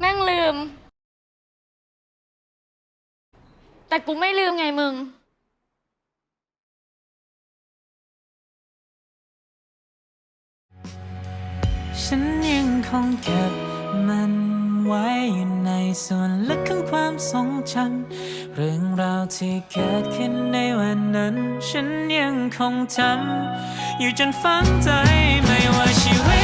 แม่งลืม แต่กูไม่ลืมไงมึง ฉันยังคงเก็บมันไว้อยู่ในส่วนลึกของความทรงจำเรื่องราวที่เกิดขึ้นในวันนั้น ฉันยังคงจำอยู่จนฝังใจไม่ว่าชีวิต